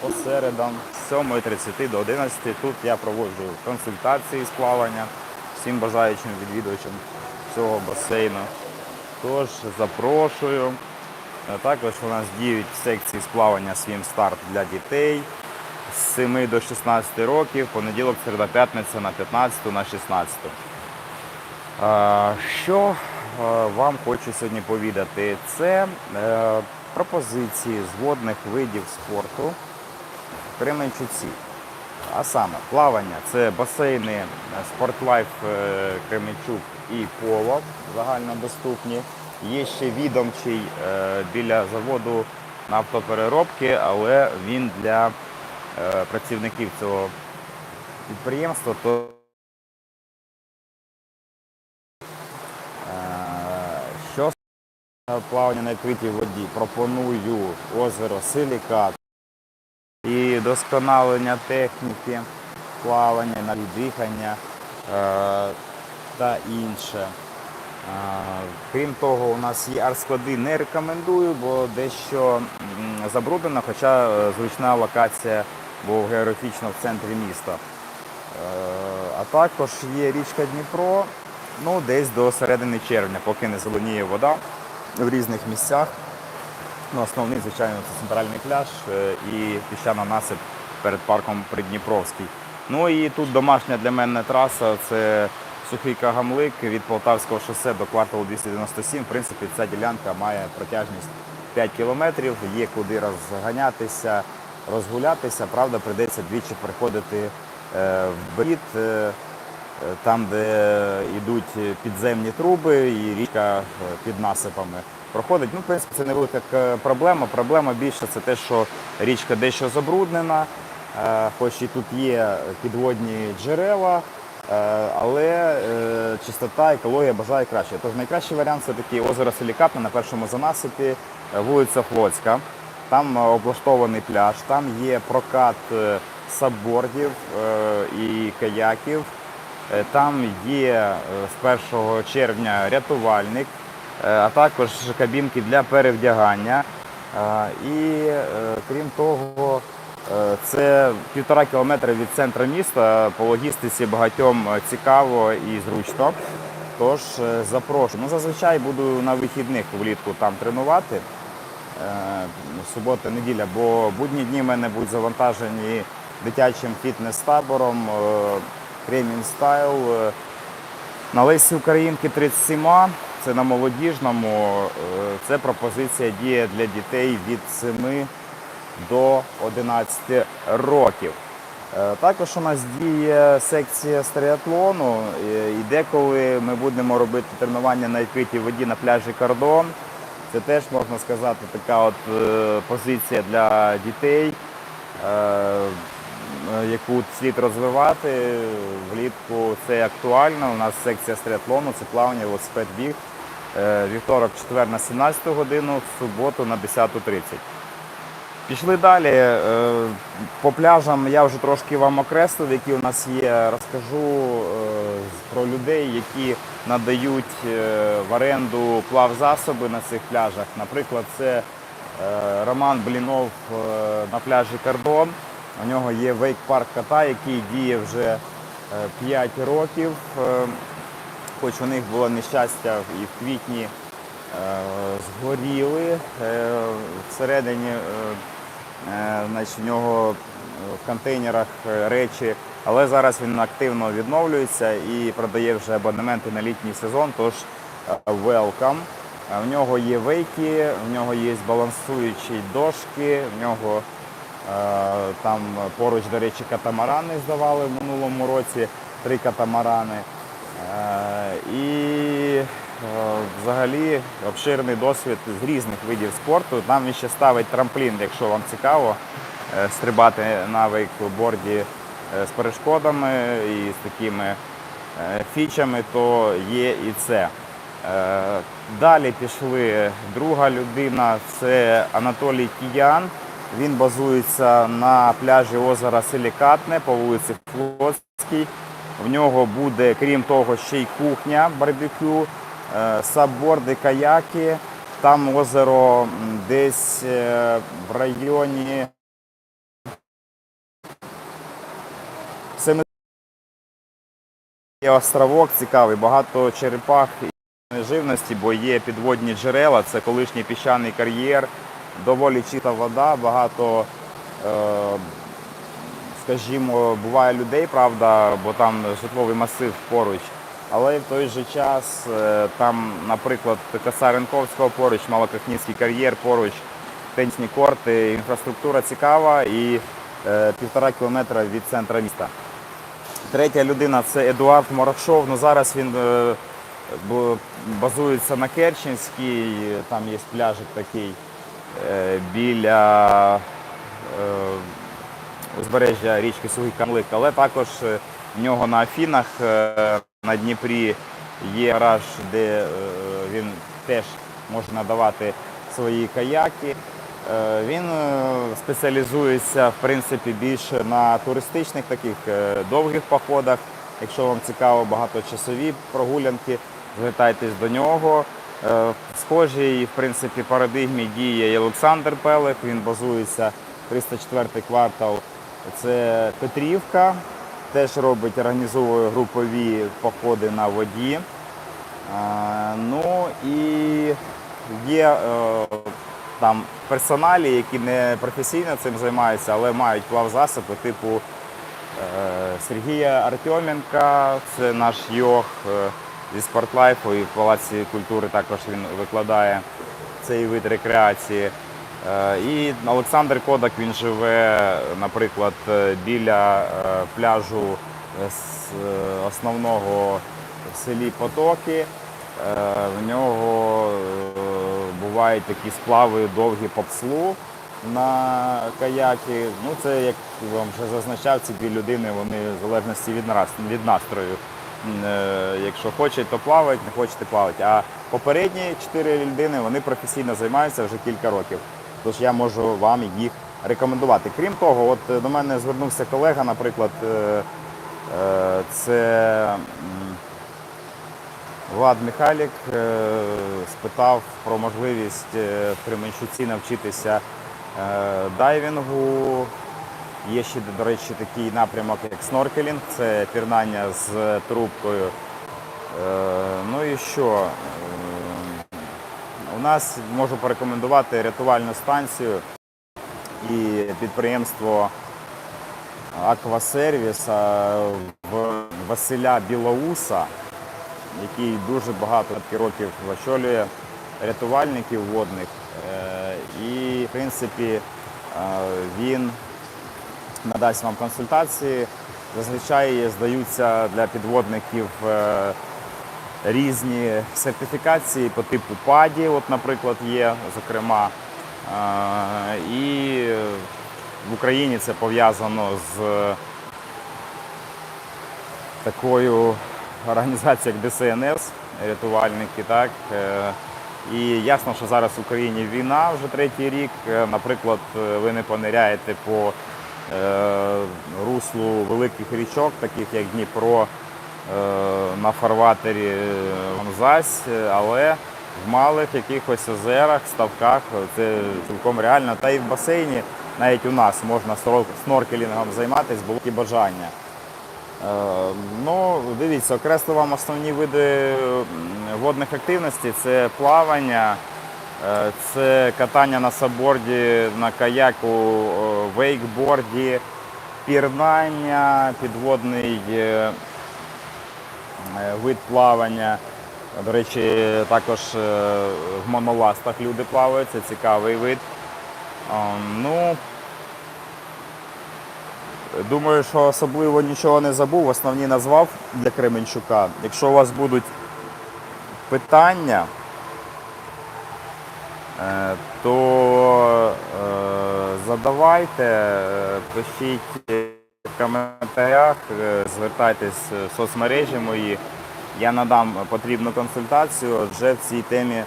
по середам з 7.30 до 11. Тут я проводжу консультації з плавання всім бажаючим відвідувачам цього басейну. Тож запрошую. Також у нас діють секції з плавання свім старт для дітей з 7 до 16 років, понеділок, середа, п'ятниця на 15 на 16. Е, Що е, вам хочу сьогодні повідати? Це е, пропозиції з водних видів спорту Кременчуці. А саме плавання це басейни Спортлайф е, Кременчук і Поло загальнодоступні. Є ще відомчий е, біля заводу нафтопереробки, але він для е, працівників цього підприємства. То Е, Що плавання на відкритій воді? Пропоную озеро Силікат і досконалення техніки плавання, навіть дихання е, та інше. Е, Крім того, у нас є арт-склади не рекомендую, бо дещо забруднено, хоча е, зручна локація, бо географічно в центрі міста. А також є річка Дніпро, ну десь до середини червня, поки не зеленіє вода в різних місцях. Ну, основний, звичайно, це центральний пляж е, і піщана насип перед парком Придніпровський. Ну і тут домашня для мене траса це сухий кагамлик від Полтавського шосе до кварталу 297. В принципі, ця ділянка має протяжність 5 кілометрів, є куди розганятися, розгулятися. Правда, прийдеться двічі приходити е, в брід. е, Там, де йдуть підземні труби і річка під насипами проходить. Ну, в принципі, це невелика к- проблема. Проблема більше це те, що річка дещо забруднена, е, хоч і тут є підводні джерела, е, але е, чистота, екологія бажає краще. Тож найкращий варіант це таки озеро Силікатне на першому занасипі, е, вулиця Флотська. Там е, облаштований пляж, там є прокат е, саббордів е, і каяків. Е, Там є е, з 1 червня рятувальник, е, а також кабінки для перевдягання. Е, І е, крім того, е, це півтора кілометра від центру міста. По логістиці багатьом е, цікаво і зручно. Тож е, запрошую. Ну, зазвичай буду на вихідних влітку там тренувати. Е, Субота, неділя, бо будні дні в мене будуть завантажені дитячим фітнес-табором е, Стайл е, на Лесі Українки 37. Це на молодіжному. Е, Це пропозиція діє для дітей від 7 до 11 років. Е, Також у нас діє секція з е, І деколи ми будемо робити тренування на відкритій воді на пляжі Кордон. Це теж можна сказати така от позиція для дітей, яку слід розвивати. Влітку це актуально. У нас секція з триатлону, це плавання, велосипед біг. Е, Вівторок, четвер на 17 годину, в суботу на 10.30. Пішли далі. Е, По пляжам я вже трошки вам окреслив, які у нас є. Розкажу е, про людей, які надають е, в оренду плавзасоби на цих пляжах. Наприклад, це е, Роман Блінов е, на пляжі Кордон. У нього є вейк-парк кота, який діє вже 5 років. Е, Хоч у них було нещастя і в квітні е, згоріли. Е, всередині е, е, значить, в нього в контейнерах е, речі, але зараз він активно відновлюється і продає вже абонементи на літній сезон, тож е, welcome. Е, В нього є вейки, в нього є балансуючі дошки, в нього е, там поруч, до речі, катамарани здавали в минулому році, три катамарани. Е, І е, взагалі обширний досвід з різних видів спорту. Там він ще ставить трамплін, якщо вам цікаво, е, стрибати на вейкборді е, з перешкодами і з такими е, фічами, то є і це. Е, Далі пішли друга людина, це Анатолій Кіян. Він базується на пляжі озера Силікатне по вулиці Флотській. В нього буде, крім того, ще й кухня, барбекю, е, сабборди, каяки. Там озеро десь е, в районі 70 островок цікавий, багато черепах і живності, бо є підводні джерела, це колишній піщаний кар'єр доволі чиста вода, багато, е, скажімо, буває людей, правда, бо там житловий масив поруч. Але в той же час е, там, наприклад, Касаренковського поруч, Малокахнівський кар'єр поруч, тенісні корти, інфраструктура цікава і е, півтора кілометра від центра міста. Третя людина це Едуард Морошов. Ну, зараз він базується на Керченській, там є пляжик такий біля е, узбережжя річки Сугий Камлик, але також е, в нього на Афінах е, на Дніпрі є гараж, де е, він теж може надавати свої каяки. Е, Він е, спеціалізується в принципі більше на туристичних таких е, довгих походах. Якщо вам цікаво багаточасові прогулянки, звертайтесь до нього. Е, В схожій в принципі парадигмі діє Олександр Пелех. Він базується 304 квартал. Це Петрівка. Теж робить, організовує групові походи на воді. Ну і є е, там персоналі, які не професійно цим займаються, але мають плавзасоби, типу е, Сергія Артеменка, це наш йог е, зі спортлайфу і в Палаці культури також він викладає цей вид рекреації. Е, І Олександр Кодак він живе, наприклад, е, біля е, пляжу основного в селі Потоки. В нього бувають такі сплави довгі по пслу на каяки. Ну, це, як вам вже зазначав, ці дві людини, вони в залежності від настрою. Е, Якщо хочуть, то плавають, не хочете плавати. А попередні чотири людини вони професійно займаються вже кілька років. Тож я можу вам їх рекомендувати. Крім того, от е, до мене звернувся колега, наприклад, е, це Влад Михайлік спитав про можливість в Кременчуці навчитися дайвінгу. Є ще, до речі, такий напрямок, як сноркелінг, це пірнання з трубкою. Е, Ну і що? Е, У нас можу порекомендувати рятувальну станцію і підприємство Аквасервіс в Василя Білоуса, який дуже багато років очолює рятувальників водних. Е, І, в принципі, він надасть вам консультації. Зазвичай здаються для підводників е, різні сертифікації по типу ПАДі, от, наприклад, є, зокрема. Е, І в Україні це пов'язано з такою організацією, як ДСНС, рятувальники. Так? Е, І ясно, що зараз в Україні війна вже третій рік. Наприклад, ви не пониряєте по руслу великих річок, таких як Дніпро, е, на фарватері е, Гонзась, е, але в малих якихось озерах, ставках це цілком реально. Та й в басейні навіть у нас можна снор- сноркелінгом займатися, було і бажання. Е, Ну, дивіться, окреслю вам основні види водних активностей це плавання, е, це катання на саборді, на каяку, е, вейкборді, пірнання, підводний е, е, вид плавання. До речі, також е, в моноластах люди плавають, це цікавий вид. Е, Ну, Думаю, що особливо нічого не забув, основні назвав для Кременчука. Якщо у вас будуть питання, е, то е, задавайте, е, пишіть в коментарях, е, звертайтесь в соцмережі мої. Я надам потрібну консультацію. Вже в цій темі,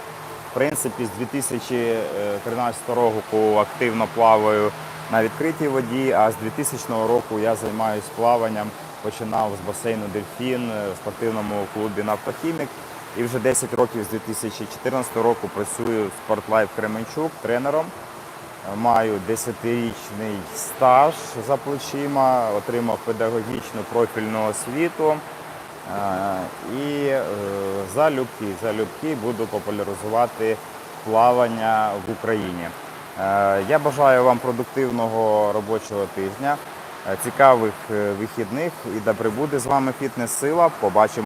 в принципі, з 2013 року активно плаваю на відкритій воді, а з 2000 року я займаюся плаванням. Починав з басейну Дельфін в спортивному клубі Нафтохімік. І вже 10 років з 2014 року працюю в Спортлайф Кременчук тренером. Маю 10-річний стаж за плечима, отримав педагогічну профільну освіту. Е, І е, залюбки, залюбки буду популяризувати плавання в Україні. Е, Я бажаю вам продуктивного робочого тижня, цікавих вихідних і да прибуде з вами фітнес-сила. Побачимо.